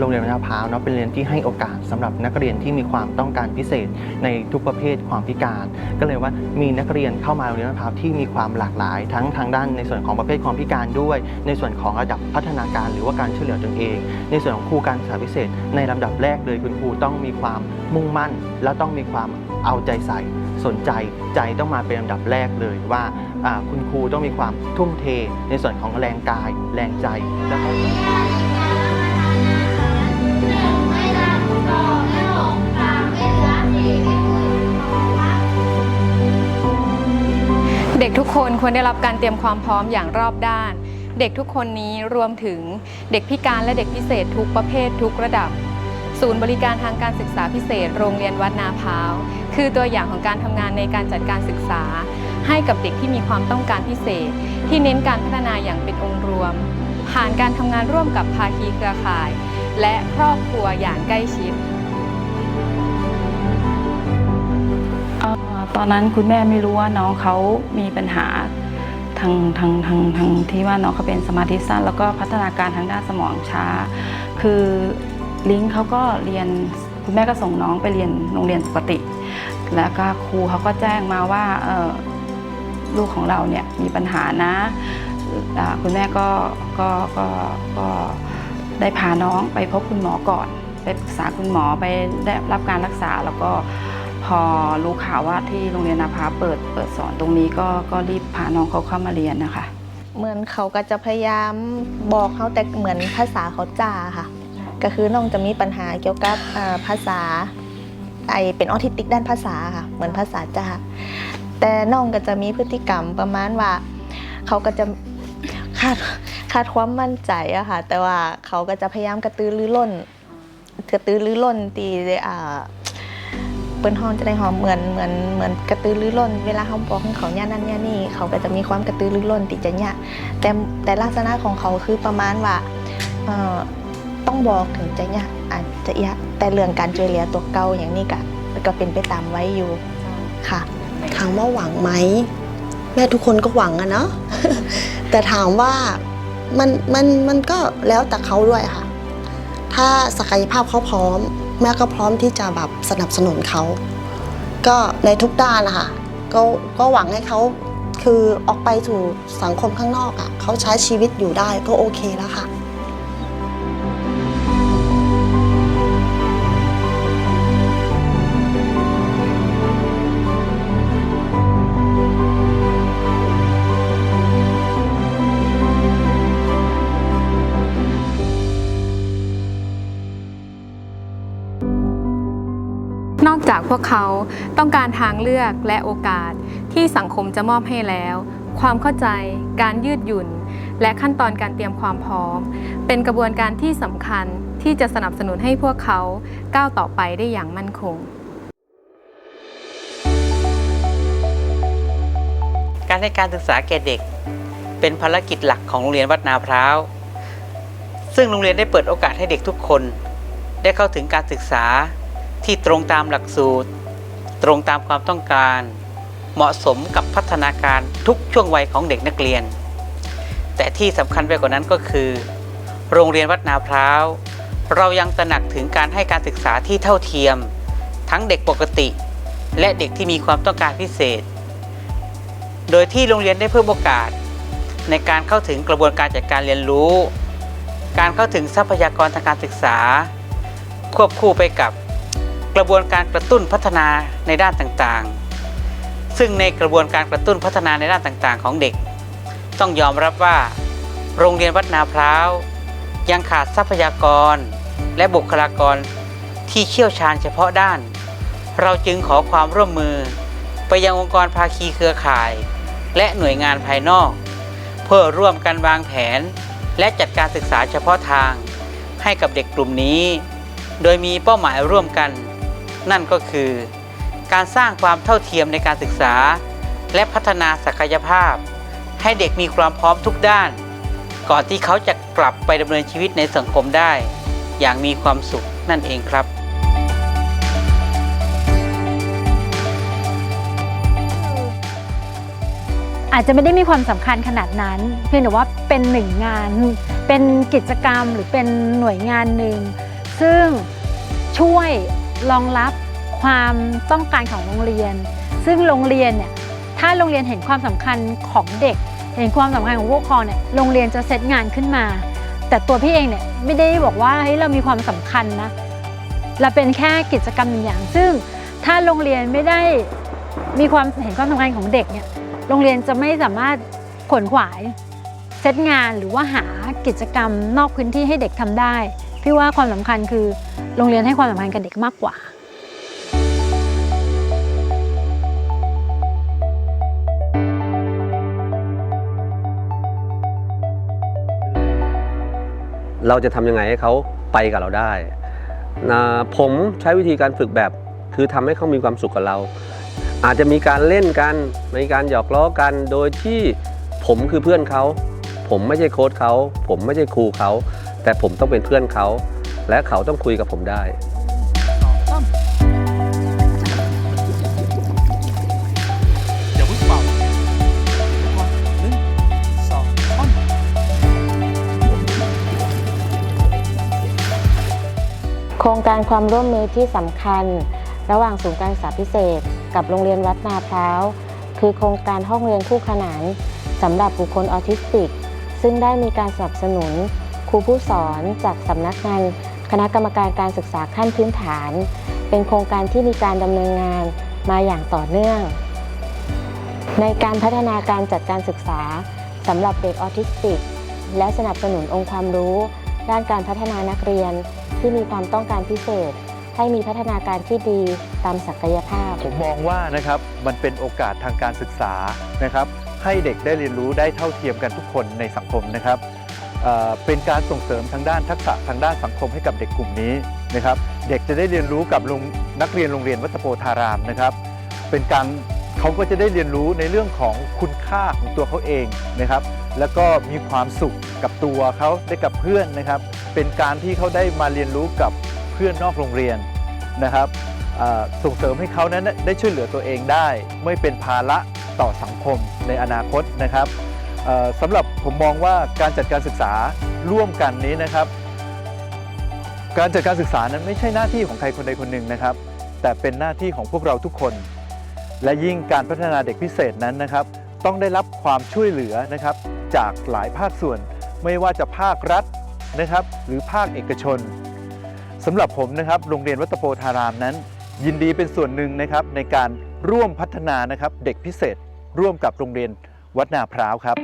โรงเรียนวันาพร้าวเนาะเป็นเรียนที่ให้โอกาสสำหรับนักเรียนที่มีความต้องการพิเศษในทุกประเภทความพิการ ก็เลยว่ามีนักเรียนเข้ามาโรงเรียนวันาพร้าวที่มีความหลากหลาย ทั้งทางด้านในส่วนของประเภทความพิการด้วย ในส่วนของระดับพัฒนาการหรือว่าการช่วยเหลือตนเอง ในส่วนของครูการศึกษาพิเศษ ในลำดับแรกเลยคุณครูต้องมีความมุ่งมั่น และต้องมีความเอาใจใส่สนใจใจต้องมาเป็นลำดับแรกเลยว่าคุณครูต้องมีความทุ่มเทในส่วนของแรงกาย แรงใจแล้วก็ กทุกคนควรได้รับการเตรียมความพร้อมอย่างรอบด้าน เด็กทุกคนนี้รวมถึงเด็กพิการและเด็กพิเศษทุกประเภททุกระดับ ศูนย์บริการทางการศึกษาพิเศษ โรงเรียนวัดนาพร้าว คือตัวอย่างของการทำงานในการจัดการศึกษา ให้กับเด็กที่มีความต้องการพิเศษ ที่เน้นการพัฒนาอย่างเป็นองค์รวม ผ่านการทำงานร่วมกับภาคีเครือข่าย และครอบครัวอย่างใกล้ชิด อ่อตอนนั้นคุณแม่ไม่รู้ว่าน้องเขามีปัญหาทางทางทางทางที่ว่าน้องเขาเป็นสมาธิสั้น แล้วก็พัฒนาการทางด้านสมองช้า คือลิงเขาก็เรียนคุณแม่ก็ส่งน้องไปเรียนโรงเรียนปกติ แล้วก็ครูเขาก็แจ้งมาว่าลูกของเราเนี่ยมีปัญหานะคุณแม่ก็ก็ก็ก็ได้พาน้องไปพบคุณหมอก่อน ไปปรึกษาคุณหมอไปได้รับการรักษาแล้วก็ อรู้ข่าวว่าที่โรงเรียนนาภาเปิดเปิดสอนตรงนี้ก็ก็รีบพาน้องเขาเข้ามาเรียนนะคะ เหมือนเขาก็จะพยายามบอกเขาแต่เหมือนภาษาเขาจ้าค่ะ ก็คือน้องจะมีปัญหาเกี่ยวกับภาษาไอเป็นออทิสติกด้านภาษาค่ะ เหมือนภาษาจ้าแต่น้องก็จะมีพฤติกรรมประมาณว่าเขาก็จะขาดขาดความมั่นใจอะค่ะ แต่ว่าเขาก็จะพยายามกระตือรือร้นกระตือรือร้นตีอ่า เปิ้นห้องจะได้หอมเหมือนเหมือนเหมือนกระตือรือร้น เวลาเขาบอกให้เขาเนี่ยนั่นเนี่ยนี่ เขาก็จะมีความกระตือรือร้นติดจะเนี่ยแต่แต่ลักษณะของเขาคือประมาณว่าต้องบอกถึงจะเนี่ยอาจจะยะแต่เรื่องการช่วยเหลือตัวเก่าอย่างนี้ก็ก็เป็นไปตามไว้อยู่ค่ะถามว่าหวังไหมแม่ทุกคนก็หวังอะเนาะแต่ถามว่ามันมันมันก็แล้วแต่เขาด้วยค่ะ ถ้าศักยภาพเขาพร้อม แม่ก็พร้อมที่จะแบบสนับสนุนเขาก็ในทุกด้านนะคะก็ก็หวังให้เขาคือออกไปสู่สังคมข้างนอกอะ่ะเขาใช้ชีวิตอยู่ได้ก็โอเคแล้วค่ะ พวกเขาต้องการทางเลือกและโอกาสที่สังคมจะมอบให้แล้ว ความเข้าใจ การยืดหยุ่น และขั้นตอนการเตรียมความพร้อม เป็นกระบวนการที่สำคัญที่จะสนับสนุนให้พวกเขาก้าวต่อไปได้อย่างมั่นคง การให้การศึกษาแก่เด็ก เป็นภารกิจหลักของโรงเรียนวัดนาพร้าว ซึ่งโรงเรียนได้เปิดโอกาสให้เด็กทุกคน ได้เข้าถึงการศึกษา ที่ตรงตามหลักสูตร ตรงตามความต้องการ เหมาะสมกับพัฒนาการทุกช่วงวัยของเด็กนักเรียน แต่ที่สำคัญไปกว่านั้นก็คือ โรงเรียนวัดนาพร้าวเรายังตระหนักถึงการให้การศึกษาที่เท่าเทียม ทั้งเด็กปกติ และเด็กที่มีความต้องการพิเศษ โดยที่โรงเรียนได้เพิ่มโอกาส ในการเข้าถึงกระบวนการจัดการเรียนรู้ การเข้าถึงทรัพยากรทางการศึกษา ควบคู่ไปกับ กระบวนการกระตุ้นพัฒนาในด้านต่างๆ ซึ่งในกระบวนการกระตุ้นพัฒนาในด้านต่างๆ ของเด็ก ต้องยอมรับว่า โรงเรียนวัดนาพร้าวยังขาดทรัพยากร และบุคลากรที่เชี่ยวชาญเฉพาะด้าน เราจึงขอความร่วมมือ ไปยังองค์กรภาคีเครือข่าย และหน่วยงานภายนอก เพื่อร่วมกันวางแผน และจัดการศึกษาเฉพาะทาง ให้กับเด็กกลุ่มนี้ โดยมีเป้าหมายร่วมกัน นั่นก็คือ การสร้างความเท่าเทียมในการศึกษา และพัฒนาศักยภาพ ให้เด็กมีความพร้อมทุกด้าน ก่อนที่เขาจะกลับไปดำเนินชีวิตในสังคมได้ อย่างมีความสุขนั่นเองครับอาจจะไม่ได้มีความสำคัญขนาดนั้น เพียงแต่ว่าเป็นหนึ่งงานเเป็นกิจกรรมหรือเป็นหน่วยงานหนึ่ง ซึ่งช่วยรองรับ ความต้องการของโรงเรียน ซึ่งโรงเรียนเนี่ยถ้าโรงเรียนเห็นความสำคัญของเด็ก เห็นความสำคัญของผู้ปกครองเนี่ยโรงเรียนจะเซตงานขึ้นมา แต่ตัวพี่เองเนี่ยไม่ได้บอกว่าเฮ้ยเรามีความสำคัญนะเราเป็นแค่กิจกรรมหนึ่งอย่าง ซึ่งถ้าโรงเรียนไม่ได้มีความเห็นความสำคัญของเด็กเนี่ยโรงเรียนจะไม่สามารถขนขวายเซตงานหรือว่าหากิจกรรมนอกพื้นที่ให้เด็กทำได้ พี่ว่าความสำคัญคือโรงเรียนให้ความสำคัญกับเด็กมากกว่า เราจะทำยังไงให้เขาไปกับเราได้นะผมใช้วิธีการฝึกแบบ คือทำให้เขามีความสุขกับเรา อาจจะมีการเล่นกันมีการหยอกล้อกันโดยที่ผมคือเพื่อนเขา ผมไม่ใช่โค้ชเขา ผมไม่ใช่ครูเขา แต่ผมต้องเป็นเพื่อนเขา และเขาต้องคุยกับผมได้ โครงการความร่วมมือที่สำคัญ ระหว่างศูนย์การศึกษาพิเศษ กับโรงเรียนวัดนาพร้าวคือโครงการห้องเรียนคู่ขนานสำหรับบุคคลออทิสติก ซึ่งได้มีการสนับสนุน ครูผู้สอนจากสำนักงานคณะกรรมการการศึกษาขั้นพื้นฐาน เป็นโครงการที่มีการดำเนินงานมาอย่างต่อเนื่อง ในการพัฒนาการจัดการศึกษาสำหรับเด็กออทิสติก และสนับสนุนองค์ความรู้ ด้านการพัฒนานักเรียน ที่มีความต้องการพิเศษ ให้มีพัฒนาการที่ดีตามศักยภาพ ผมมองว่านะครับมันเป็นโอกาสทางการศึกษานะครับ ให้เด็กได้เรียนรู้ได้เท่าเทียมกันทุกคนในสังคมนะครับเเป็นการส่งเสริมทางด้านทักษะทางด้านสังคมให้กับเด็กกลุ่มนี้นะครับ เด็กจะได้เรียนรู้กับงนักเรียนโรงเรียนวัตโพธารามนะครับ เป็นการเขาก็จะได้เรียนรู้ในเรื่องของคุณค่าของตัวเขาเองนะครับ แล้วก็มีความสุขกับตัวเขาได้กับเพื่อนนะครับ เป็นการที่เขาได้มาเรียนรู้กับเพื่อนนอกโรงเรียนนะครับส่งเสริมให้เขานั้นได้ช่วยเหลือตัวเองได้ ไม่เป็นภาระต่อสังคมในอนาคตนะครับสำหรับผมมองว่าการจัดการศึกษาร่วมกันนี้นะครับ การจัดการศึกษานั้นไม่ใช่หน้าที่ของใครคนใดคนหนึ่งนะครับ แต่เป็นหน้าที่ของพวกเราทุกคน และยิ่งการพัฒนาเด็กพิเศษนั้นนะครับ ต้องได้รับความช่วยเหลือนะครับ จากหลายภาคส่วน ไม่ว่าจะภาครัฐนะครับ หรือภาคเอกชนสำหรับผมนะครับ โรงเรียนวัตโพธารามนั้น ยินดีเป็นส่วนหนึ่งนะครับในการร่วมพัฒนานะครับ เด็กพิเศษ ร่วมกับโรงเรียนวัดนาพร้าวครับ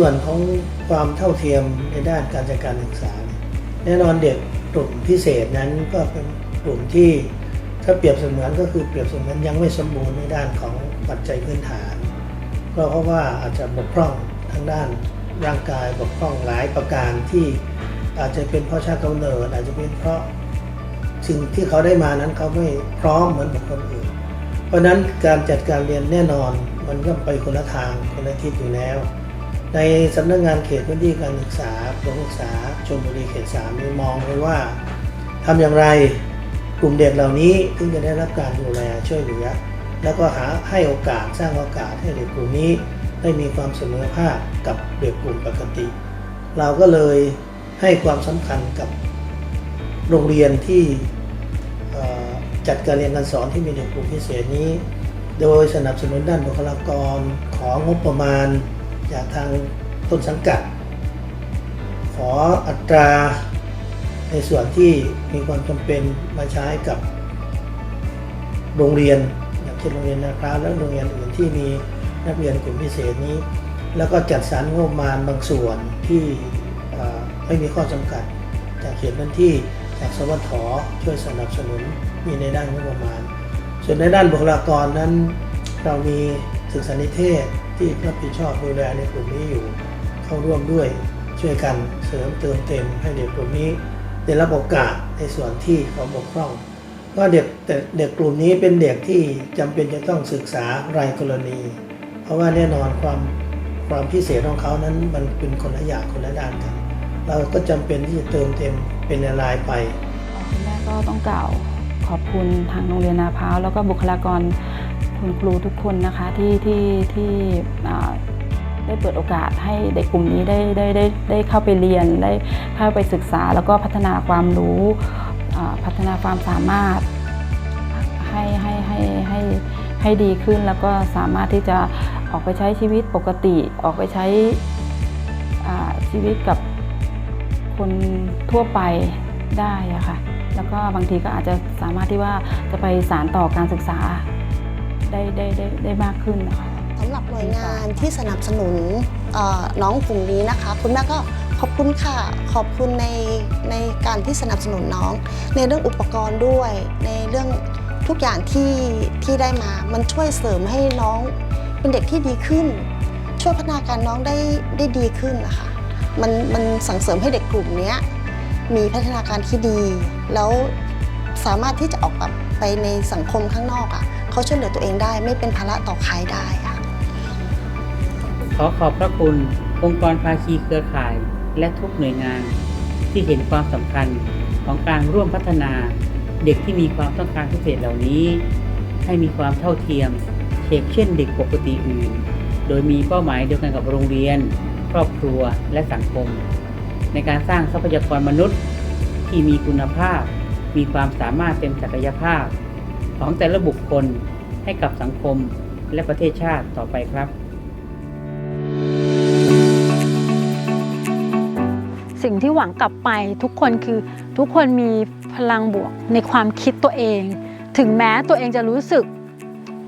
ส่วนของความเท่าเทียมในด้านการจัดการศึกษา แน่นอนเด็กกลุ่มพิเศษนั้นก็เป็นกลุ่มที่ถ้าเปรียบเสมือนก็คือเปรียบเสมือนยังไม่สมบูรณ์ในด้านของปัจจัยพื้นฐาน ก็เพราะว่าอาจจะบกพร่องทางด้านร่างกายบกพร่องหลายประการที่อาจจะเป็นเพราะชาติกำเนิดอาจจะเป็นเพราะสิ่งที่เขาได้มานั้นเขาไม่พร้อมเหมือนบุคคลอื่น เพราะนั้นการจัดการเรียนแน่นอนมันก็ไปคนละทางคนละทิศอยู่แล้ว ในสำนักงานเขตพื้นที่การศึกษาประถมศึกษาชลบุรีเขตสามนี่มองไว้ว่าทำอย่างไรกลุ่มเด็กเหล่านี้ถึงจะได้รับการดูแลช่วยเหลือ แล้วก็หาให้โอกาสสร้างโอกาสให้เด็กกลุ่มนี้ได้มีความเสมอภาคกับเด็กกลุ่มปกติ เราก็เลยให้ความสำคัญกับโรงเรียนที่จัดการเรียนการสอนที่มีเด็กกลุ่มพิเศษนี้ โดยสนับสนุนด้านบุคลากรของบประมาณ จากทางต้นสังกัด ขออัตราในส่วนที่มีความจำเป็นมาใช้กับโรงเรียน อย่างเช่นโรงเรียนนาคราและโรงเรียนอื่นที่มีนักเรียนกลุ่มพิเศษนี้ แล้วก็จัดสรรงบประมาณบางส่วนที่ไม่มีข้อจำกัด จากเขตพื้นที่จากสวทช่วยสนับสนุนมีในด้านงบประมาณ ส่วนในด้านบุคลากรนั้นเรามีศึกษานิเทศ ที่รับผิดชอบดูแลในกลุ่มนี้อยู่ เข้าร่วมด้วยช่วยกันเสริมเติมเต็มให้เด็กกลุ่มนี้ได้รับโอกาสในส่วนที่เขาบกพร่องก็เด็กแต่เด็กกลุ่มนี้เป็นเด็กที่จำเป็นจะต้องศึกษารายกรณี เพราะว่าแน่นอนความความพิเศษของเขานั้นมันเป็นคนละอย่างคนละด้านกัน เราก็จำเป็นที่จะเติมเต็มเป็นรายไปคุณแม่ก็ต้องกล่าวขอบคุณทางโรงเรียนนาพร้าวแล้วก็บุคลากร คุณครูทุกคนนะคะที่ที่ที่ได้เปิดโอกาสให้เด็กกลุ่มนี้ได้ได้ได้ได้เข้าไปเรียนได้เข้าไปศึกษา แล้วก็พัฒนาความรู้พัฒนาความสามารถให้ให้ให้ให้ให้ดีขึ้นแล้วก็สามารถที่จะออกไปใช้ชีวิตปกติออกไปใช้ชีวิตกับคนทั่วไปได้อะค่ะแล้วก็บางทีก็อาจจะสามารถที่ว่าจะไปสารต่อการศึกษา ได้ได้ได้ได้มากขึ้นนะคะ สำหรับหน่วยงานที่สนับสนุนเอ่อน้องกลุ่มนี้นะคะ คุณแม่ก็ขอบคุณค่ะ ขอบคุณในในการที่สนับสนุนน้อง ในเรื่องอุปกรณ์ด้วย ในเรื่องทุกอย่างที่ที่ได้มา มันช่วยเสริมให้น้องเป็นเด็กที่ดีขึ้น ช่วยพัฒนาการน้องได้ได้ดีขึ้นนะคะมันมันสั่งเสริมให้เด็กกลุ่มเนี้ยมีพัฒนาการที่ดี แล้วสามารถที่จะออกแบบไปในสังคมข้างนอกอะ่ะ เขาช่วยเหลือตัวเองได้ ไม่เป็นภาระต่อใครได้ค่ะขอขอบพระคุณองค์กรภาคีเครือข่าย และทุกหน่วยงาน ที่เห็นความสำคัญของการร่วมพัฒนาเด็กที่มีความต้องการพิเศษเหล่านี้ ให้มีความเท่าเทียมเชกเช่นเด็กปกติอื่น โดยมีเป้าหมายเดียวกันกับโรงเรียน ครอบครัวและสังคม ในการสร้างทรัพยากรมนุษย์ ที่มีคุณภาพ มีความสามารถเต็มศักยภาพ ของแต่ละบุคคลให้กับสังคมและประเทศชาติต่อไปครับ สิ่งที่หวังกลับไปทุกคนคือทุกคนมีพลังบวกในความคิดตัวเอง ถึงแม้ตัวเองจะรู้สึก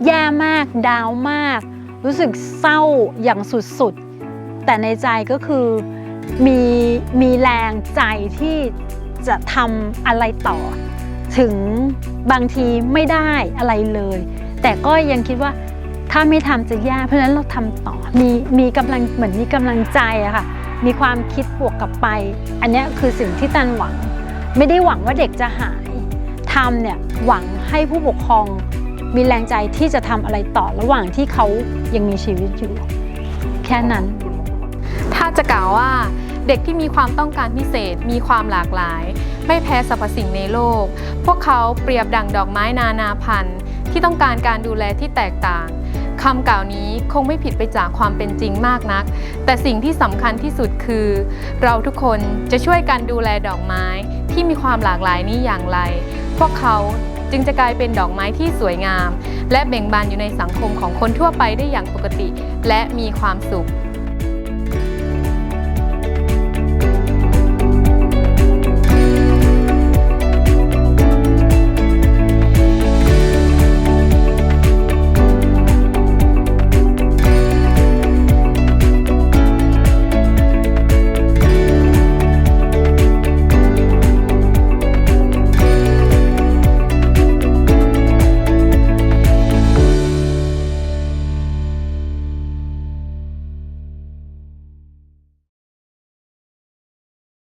แย่มากดาวมาก รู้สึกเศร้าอย่างสุดๆ แต่ในใจก็คือมีมีแรงใจที่จะทำอะไรต่อ ถึง บางทีไม่ได้อะไรเลย แต่ก็ยังคิดว่าถ้าไม่ทำจะแย่เพราะฉะนั้นเราทำต่อมีมีกำลังเหมือนมีกำลังใจอะค่ะมีความคิดบวกกลับไป อันนี้คือสิ่งที่ตันหวัง ไม่ได้หวังว่าเด็กจะหายทำเนี่ยหวังให้ผู้ปกครองมีแรงใจที่จะทำอะไรต่อระหว่างที่เขายังมีชีวิตอยู่ แค่นั้น ถ้าจะกล่าวว่าเด็กที่มีความต้องการพิเศษมีความหลากหลาย ไม่แพ้สรรพสิ่งในโลก พวกเขาเปรียบดั่งดอกไม้นานาพันธุ์ ที่ต้องการการดูแลที่แตกต่างคำกล่าวนี้คงไม่ผิดไปจากความเป็นจริงมากนัก แต่สิ่งที่สำคัญที่สุดคือ เราทุกคนจะช่วยกันดูแลดอกไม้ที่มีความหลากหลายนี้อย่างไร พวกเขาจึงจะกลายเป็นดอกไม้ที่สวยงาม และเบ่งบานอยู่ในสังคมของคนทั่วไปได้อย่างปกติ และมีความสุข